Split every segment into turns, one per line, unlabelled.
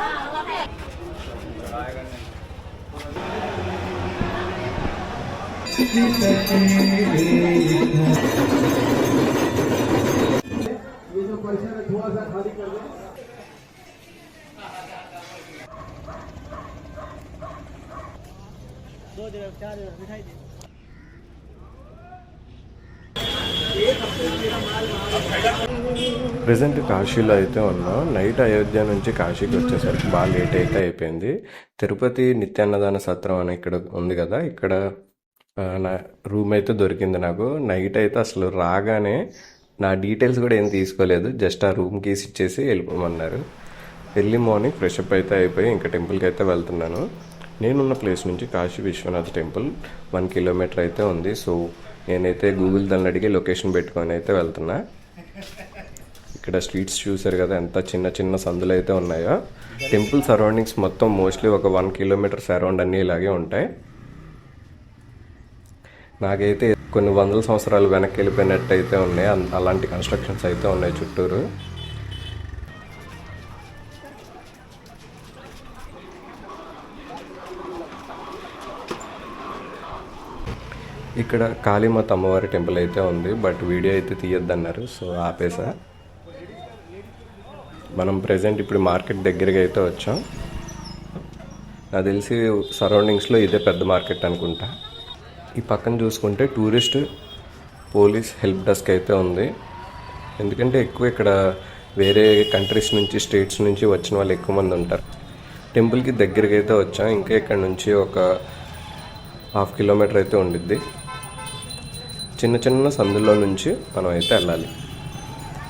ये तो जो परिसर है थोड़ा सा खाली कर दें।
दो जगह चार जगह दिखाई दे एक हफ़्ते मेरा माल ప్రజెంట్ కాశీలో అయితే ఉన్నాం నైట్ అయోధ్య నుంచి కాశీకి వచ్చేసరికి బాగా లేట్ అయితే అయిపోయింది. తిరుపతి నిత్యాన్నదాన సత్రం అని ఇక్కడ ఉంది కదా ఇక్కడ నా రూమ్ అయితే దొరికింది నాకు. నైట్ అయితే అసలు రాగానే నా డీటెయిల్స్ కూడా ఏం తీసుకోలేదు జస్ట్ ఆ రూమ్ కీస్ ఇచ్చేసి వెళ్ళిపోమన్నారు. ఎర్లీ మార్నింగ్ ఫ్రెష్ అప్ అయితే అయిపోయి ఇంకా టెంపుల్కి అయితే వెళ్తున్నాను. నేనున్న ప్లేస్ నుంచి Kashi Vishwanath temple one kilometre అయితే ఉంది. సో నేనైతే గూగుల్ దాన్ని అడిగి లొకేషన్ పెట్టుకొని అయితే వెళ్తున్నా. ఇక్కడ స్ట్రీట్స్ చూసారు కదా ఎంత చిన్న చిన్న సందులు అయితే ఉన్నాయో. టెంపుల్ సరౌండింగ్స్ మొత్తం మోస్ట్లీ ఒక వన్ కిలోమీటర్స్ సరౌండ్ అన్నీ ఇలాగే ఉంటాయి. నాకైతే కొన్ని వందల సంవత్సరాలు వెనక్కి వెళ్ళిపోయినట్టు అయితే ఉన్నాయి అలాంటి కన్స్ట్రక్షన్స్ అయితే ఉన్నాయి చుట్టూరు. ఇక్కడ కాళీమాత అమ్మవారి టెంపుల్ అయితే ఉంది బట్ వీడియో అయితే తీయొద్దన్నారు సో ఆపేసా. మనం ప్రజెంట్ ఇప్పుడు మార్కెట్ దగ్గరికి అయితే వచ్చాం. నాకు తెలిసి సరౌండింగ్స్లో ఇదే పెద్ద మార్కెట్ అనుకుంటా. ఈ పక్కన చూసుకుంటే టూరిస్ట్ పోలీస్ హెల్ప్ డెస్క్ అయితే ఉంది. ఎందుకంటే ఎక్కువ ఇక్కడ వేరే కంట్రీస్ నుంచి స్టేట్స్ నుంచి వచ్చిన వాళ్ళు ఎక్కువ మంది ఉంటారు. టెంపుల్కి దగ్గరికి అయితే వచ్చాం. ఇంకా ఇక్కడ నుంచి ఒక హాఫ్ కిలోమీటర్ అయితే ఉండిద్ది. చిన్న చిన్న సందుల్లో నుంచి మనం అయితే వెళ్ళాలి.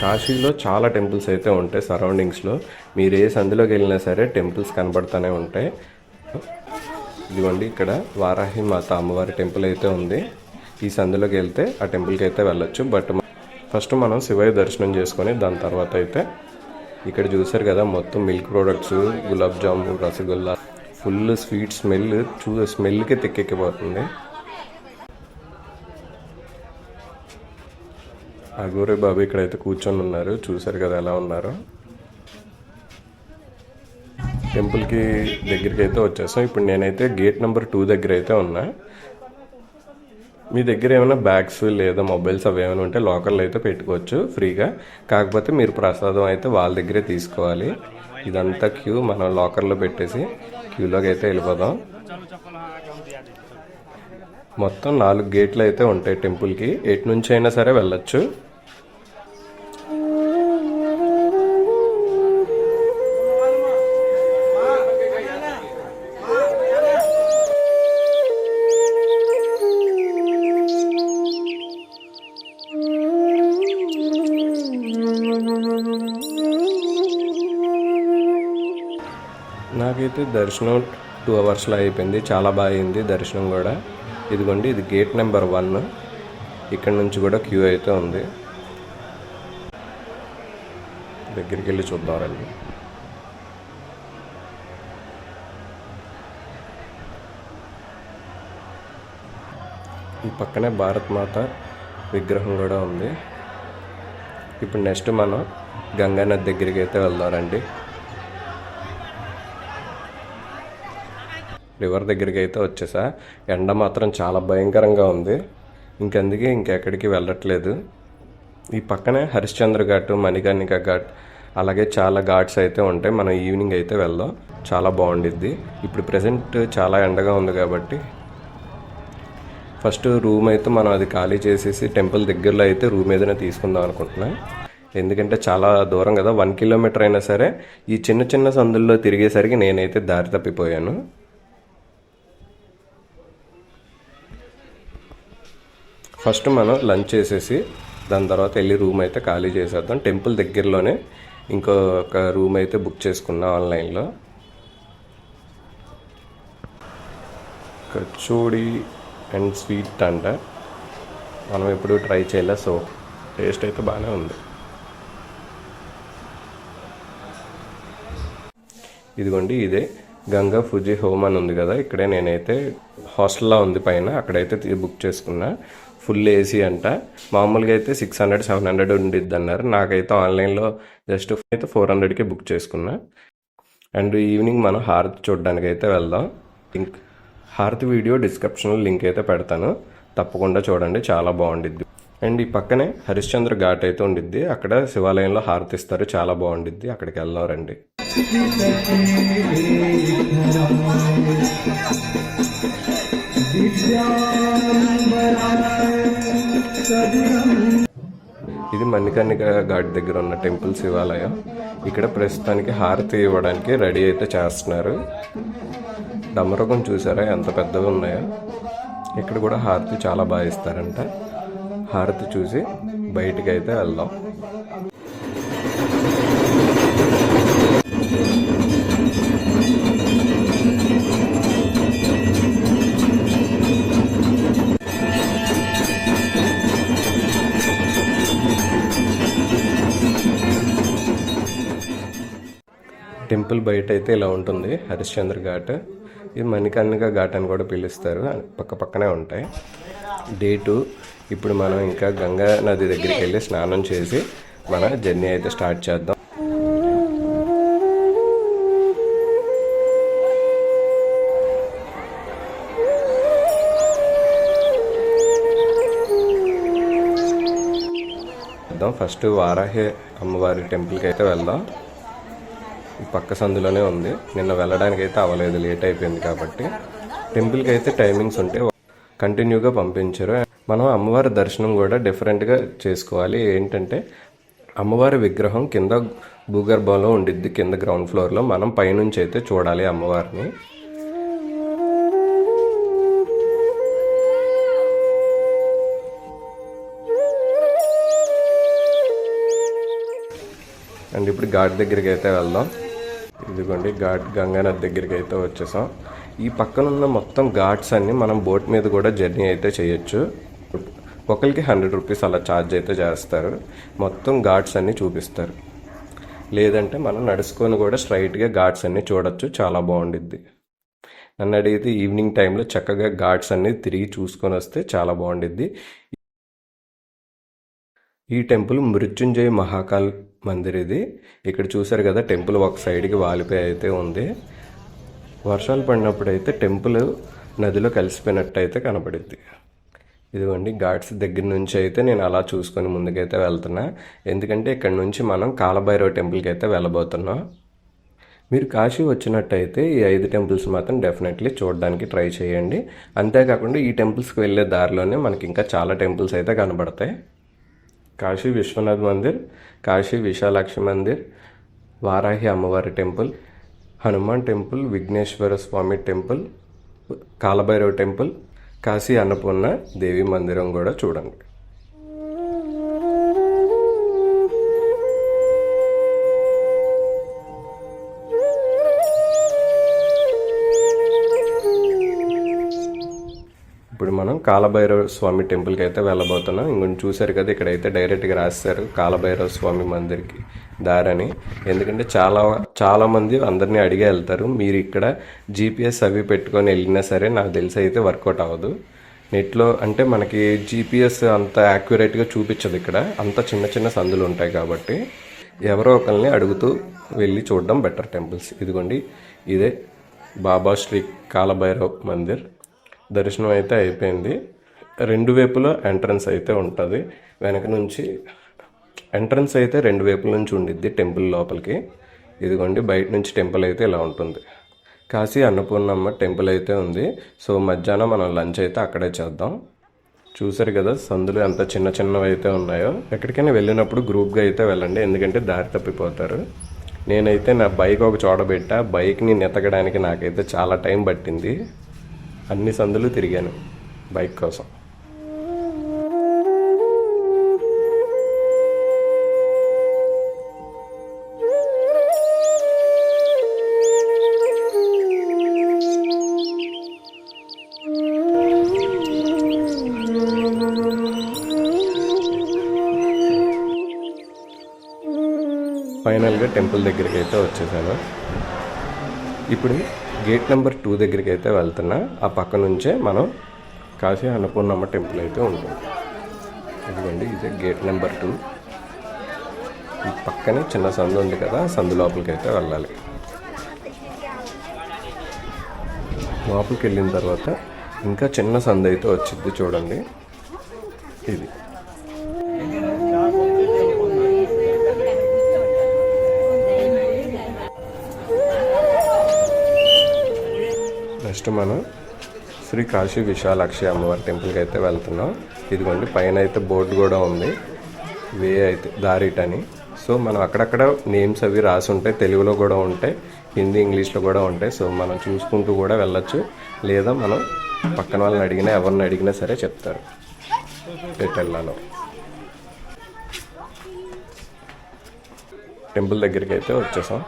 కాశీలో చాలా టెంపుల్స్ అయితే ఉంటాయి సరౌండింగ్స్లో. మీరు ఏ సందులోకి వెళ్ళినా సరే టెంపుల్స్ కనబడుతూనే ఉంటాయి. ఇదిగోండి ఇక్కడ వారాహి మాత అమ్మవారి టెంపుల్ అయితే ఉంది. ఈ సందులోకి వెళ్తే ఆ టెంపుల్కి అయితే వెళ్ళొచ్చు. బట్ ఫస్ట్ మనం శివయ్య దర్శనం చేసుకొని దాని తర్వాత అయితే ఇక్కడ చూసారు కదా మొత్తం milk products gulab jamun rasgulla full sweet smell చూ స్మెల్కి తెక్కెక్కిపోతుంది. అగోరే బాబు ఇక్కడైతే కూర్చొని ఉన్నారు. చూసారు కదా ఎలా ఉన్నారో. టెంపుల్కి దగ్గరికి అయితే వచ్చేసాం. ఇప్పుడు నేనైతే గేట్ నెంబర్ టూ దగ్గర అయితే ఉన్నా. మీ దగ్గర ఏమైనా బ్యాగ్స్ లేదా మొబైల్స్ అవి ఏమైనా ఉంటే లాకర్లో అయితే పెట్టుకోవచ్చు ఫ్రీగా. కాకపోతే మీరు ప్రసాదం అయితే వాళ్ళ దగ్గరే తీసుకోవాలి. ఇదంతా క్యూ మనం లాకర్లో పెట్టేసి క్యూలోకి అయితే వెళ్ళిపోదాం. మొత్తం నాలుగు గేట్లు అయితే ఉంటాయి టెంపుల్కి ఎటు నుంచి అయినా సరే వెళ్ళొచ్చు. అయితే దర్శనం టూ అవర్స్లో అయిపోయింది. చాలా బాగా అయింది దర్శనం కూడా. ఇదిగోండి ఇది గేట్ నెంబర్ వన్. ఇక్కడ నుంచి కూడా క్యూ అయితే ఉంది. దగ్గరికి వెళ్ళి చూద్దాం రండి ఈ పక్కనే భారత్ మాత విగ్రహం కూడా ఉంది. ఇప్పుడు నెక్స్ట్ మనం గంగానది దగ్గరికి అయితే వెళ్దాం రండి రివర్ దగ్గరికి అయితే వచ్చేసా. ఎండ మాత్రం చాలా భయంకరంగా ఉంది. ఇంకందుకే ఇంకెక్కడికి వెళ్ళట్లేదు. ఈ పక్కనే హరిశ్చంద్ర ఘాట్ మణికర్ణిక ఘాట్ అలాగే చాలా ఘాట్స్ అయితే ఉంటాయి. మనం ఈవినింగ్ అయితే వెళ్దాం. చాలా బాగుండిద్ది. ఇప్పుడు ప్రజెంట్ చాలా ఎండగా ఉంది కాబట్టి ఫస్ట్ రూమ్ అయితే మనం అది ఖాళీ చేసేసి టెంపుల్ దగ్గరలో అయితే రూమ్ ఏదైనా తీసుకుందాం అనుకుంటున్నాం. ఎందుకంటే చాలా దూరం కదా వన్ కిలోమీటర్ అయినా సరే ఈ చిన్న చిన్న సందుల్లో తిరిగేసరికి నేనైతే దారి తప్పిపోయాను. ఫస్ట్ మనం లంచ్ చేసేసి దాని తర్వాత వెళ్ళి రూమ్ అయితే ఖాళీ చేసేద్దాం. టెంపుల్ దగ్గరలోనే ఇంకొక రూమ్ అయితే బుక్ చేసుకున్నాం ఆన్లైన్లో. కచోడి అండ్ స్వీట్ అంట. మనం ఎప్పుడు ట్రై చేయలే సో టేస్ట్ అయితే బాగానే ఉంది. ఇదిగోండి ఇదే. గంగా ఫుజీ హోమ్ అని ఉంది కదా ఇక్కడే నేనైతే హాస్టల్లో ఉంది పైన అక్కడైతే బుక్ చేసుకున్నా. ఫుల్ ఏసీ అంట. మామూలుగా అయితే సిక్స్ హండ్రెడ్ సెవెన్ హండ్రెడ్ ఉండిద్ది అన్నారు. నాకైతే ఆన్లైన్లో జస్ట్ అయితే ఫోర్ హండ్రెడ్కి బుక్ చేసుకున్నా. అండ్ ఈవినింగ్ మనం హారతి చూడడానికి అయితే వెళ్దాం. లింక్ హారతి వీడియో డిస్క్రిప్షన్లో లింక్ అయితే పెడతాను. తప్పకుండా చూడండి చాలా బాగుండిద్ది. అండ్ ఈ పక్కనే హరిశ్చంద్ర ఘాట్ అయితే ఉండిద్ది. అక్కడ శివాలయంలో హారతి ఇస్తారు చాలా బాగుండిద్ది. అక్కడికి వెళ్దాం రండి. ఇది మణికర్ణిక ఘాట్ దగ్గర ఉన్న టెంపుల్ శివాలయం. ఇక్కడ ప్రస్తుతానికి హారతి ఇవ్వడానికి రెడీ అయితే చేస్తున్నారు. డమరకం చూసారా? ఎంత పెద్దగా ఉన్నాయో. ఇక్కడ కూడా హారతి చాలా బాగా ఇస్తారంట. హారతి చూసి బయటికి అయితే వెళ్దాం. టెంపుల్ బయట అయితే ఇలా ఉంటుంది హరిశ్చంద్ర ఘాట్. ఇది మణికర్ణిక ఘాట్ అని కూడా పిలుస్తారు. పక్క పక్కనే ఉంటాయి. డే టూ ఇప్పుడు మనం ఇంకా గంగా నది దగ్గరికి వెళ్ళి స్నానం చేసి మన జర్నీ అయితే స్టార్ట్ చేద్దాం. ఫస్ట్ వారాహి అమ్మవారి టెంపుల్కి అయితే వెళ్దాం. పక్క సందులోనే ఉంది. నిన్న వెళ్ళడానికి అయితే అవ్వలేదు లేట్ అయిపోయింది కాబట్టి. టెంపుల్కి అయితే టైమింగ్స్ ఉంటే కంటిన్యూగా పంపించారు. మనం అమ్మవారి దర్శనం కూడా డిఫరెంట్గా చేసుకోవాలి. ఏంటంటే అమ్మవారి విగ్రహం కింద భూగర్భంలో ఉండిద్ది కింద గ్రౌండ్ ఫ్లోర్లో. మనం పైనుంచి అయితే చూడాలి అమ్మవారిని. అండ్ ఇప్పుడు ఘాట్ దగ్గరికి అయితే వెళ్దాం. ఇదిగోండి ఘాట్ గంగానది దగ్గరికి అయితే వచ్చేసాం. ఈ పక్కన ఉన్న మొత్తం ఘాట్స్ అన్నీ మనం బోట్ మీద కూడా జర్నీ అయితే చేయొచ్చు. ఒకరికి హండ్రెడ్ రూపీస్ అలా ఛార్జ్ అయితే చేస్తారు. మొత్తం ఘాట్స్ అన్నీ చూపిస్తారు. లేదంటే మనం నడుచుకొని కూడా స్ట్రైట్గా ఘాట్స్ అన్నీ చూడొచ్చు చాలా బాగుండిద్ది. నన్ను అడిగితే ఈవినింగ్ టైంలో చక్కగా ఘాట్స్ అన్నీ తిరిగి చూసుకొని వస్తే చాలా బాగుండిద్ది. ఈ టెంపుల్ మృత్యుంజయ మహాకాల్ మందిర్ ఇది ఇక్కడ చూసారు కదా టెంపుల్ ఒక సైడ్కి వాలిపోయి అయితే ఉంది. వర్షాలు పడినప్పుడు అయితే టెంపుల్ నదిలో కలిసిపోయినట్టు అయితే కనపడిద్ది ఇదిగోండి ఘాట్స్ దగ్గర నుంచి అయితే నేను అలా చూసుకొని ముందుకైతే వెళ్తున్నా. ఎందుకంటే ఇక్కడ నుంచి మనం కాలభైరవ టెంపుల్కి అయితే వెళ్ళబోతున్నాం. మీరు కాశీ వచ్చినట్టయితే ఈ ఐదు టెంపుల్స్ మాత్రం డెఫినెట్లీ చూడడానికి ట్రై చేయండి. అంతేకాకుండా ఈ టెంపుల్స్కి వెళ్ళే దారిలోనే మనకి ఇంకా చాలా టెంపుల్స్ అయితే కనబడతాయి. కాశీ విశ్వనాథ్ మందిర్ కాశీ విశాలాక్షి మందిర్ వారాహి అమ్మవారి temple Hanuman temple Vighneshwara Swamy temple Kalabhairava temple Kashi Annapurna Devi మందిరం కూడా చూడండి. ఇప్పుడు మనం కాలభైరవ స్వామి టెంపుల్కి అయితే వెళ్ళబోతున్నాం. ఇంకొన్ని చూశారు కదా ఇక్కడైతే డైరెక్ట్గా రాస్తారు కాలభైరవ స్వామి మందిర్కి దారని. ఎందుకంటే చాలా చాలా మంది అందరినీ అడిగే వెళ్తారు. మీరు ఇక్కడ జీపీఎస్ అవి పెట్టుకొని వెళ్ళినా సరే నాకు తెలిసి అయితే వర్కౌట్ అవ్వదు. నెట్లో అంటే మనకి జీపీఎస్ అంత యాక్యురేట్గా చూపించదు ఇక్కడ. అంత చిన్న చిన్న సందులు ఉంటాయి కాబట్టి ఎవరో ఒకరిని అడుగుతూ వెళ్ళి చూడడం బెటర్ టెంపుల్స్ ఇదిగోండి ఇదే బాబా శ్రీ కాలభైరవ్ మందిర్. దర్శనం అయితే అయిపోయింది. రెండు వైపులా ఎంట్రన్స్ అయితే ఉంటుంది. వెనక నుంచి ఎంట్రన్స్ అయితే రెండు వైపుల నుంచి ఉండిద్ది టెంపుల్ లోపలికి. ఇదిగోండి బయట నుంచి టెంపుల్ అయితే ఇలా ఉంటుంది. కాశీ అన్నపూర్ణమ్మ టెంపుల్ అయితే ఉంది. సో మధ్యాహ్నం మనం లంచ్ అయితే అక్కడే చేద్దాం. చూసారు కదా సందులు ఎంత చిన్న చిన్నవి అయితే ఉన్నాయో. ఎక్కడికైనా వెళ్ళినప్పుడు గ్రూప్గా అయితే వెళ్ళండి ఎందుకంటే దారి తప్పిపోతారు. నేనైతే నా బైక్ ఒక చోట పెట్టా. బైక్ని నెతకడానికి నాకైతే చాలా టైం పట్టింది. అన్ని సందులు తిరిగాను బైక్ కోసం. ఫైనల్గా టెంపుల్ దగ్గరికి అయితే వచ్చేసాను. ఇప్పుడు గేట్ నెంబర్ టూ దగ్గరికి అయితే వెళ్తున్నా. ఆ పక్క నుంచే మనం కాశీ అన్నపూర్ణమ్మ టెంపుల్ అయితే ఉంటుంది. ఇదిగోండి ఇదే గేట్ నెంబర్ టూ. ఈ పక్కనే చిన్న సందు ఉంది కదా సందు లోపలికి అయితే వెళ్ళాలి. లోపలికి వెళ్ళిన తర్వాత ఇంకా చిన్న సందు అయితే వచ్చింది చూడండి. ఇది. నెక్స్ట్ మనం శ్రీ కాశీ విశాలాక్షి అమ్మవారి టెంపుల్కి అయితే వెళ్తున్నాం. ఇదిగోండి పైన అయితే బోర్డు కూడా ఉంది. వే అయితే దారిట్ అని సో మనం అక్కడక్కడ నేమ్స్ అవి రాసి ఉంటాయి తెలుగులో కూడా ఉంటాయి హిందీ ఇంగ్లీష్లో కూడా ఉంటాయి. సో మనం చూసుకుంటూ కూడా వెళ్ళొచ్చు. లేదా మనం పక్కన వాళ్ళని అడిగినా ఎవరిని అడిగినా సరే చెప్తారు. ఎటు టెంపుల్ దగ్గరికి అయితే వచ్చేసాం.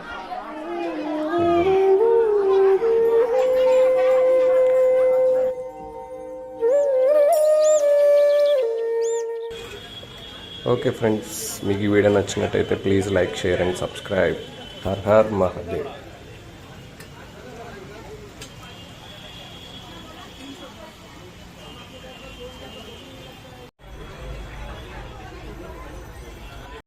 ఓకే ఫ్రెండ్స్ మీకు ఈ వీడియో నచ్చినట్టయితే please like share and subscribe Har Har Mahadev